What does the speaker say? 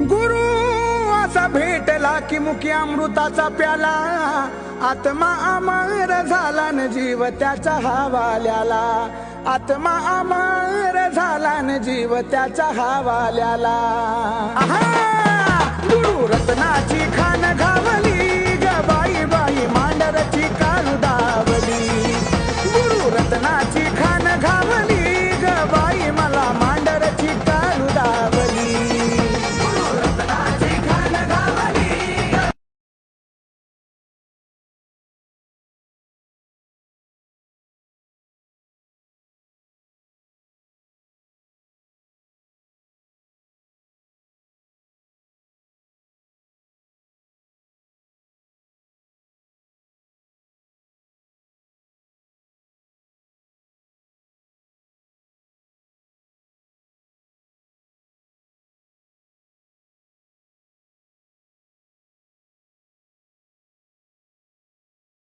गुरु असा भेटला की मुखी अमृताचा प्याला. आत्मा अमर झाला न जीव त्याच्या हवाल्याला. आत्मा अमर झाला न जीव त्याच्या हवाल्याला.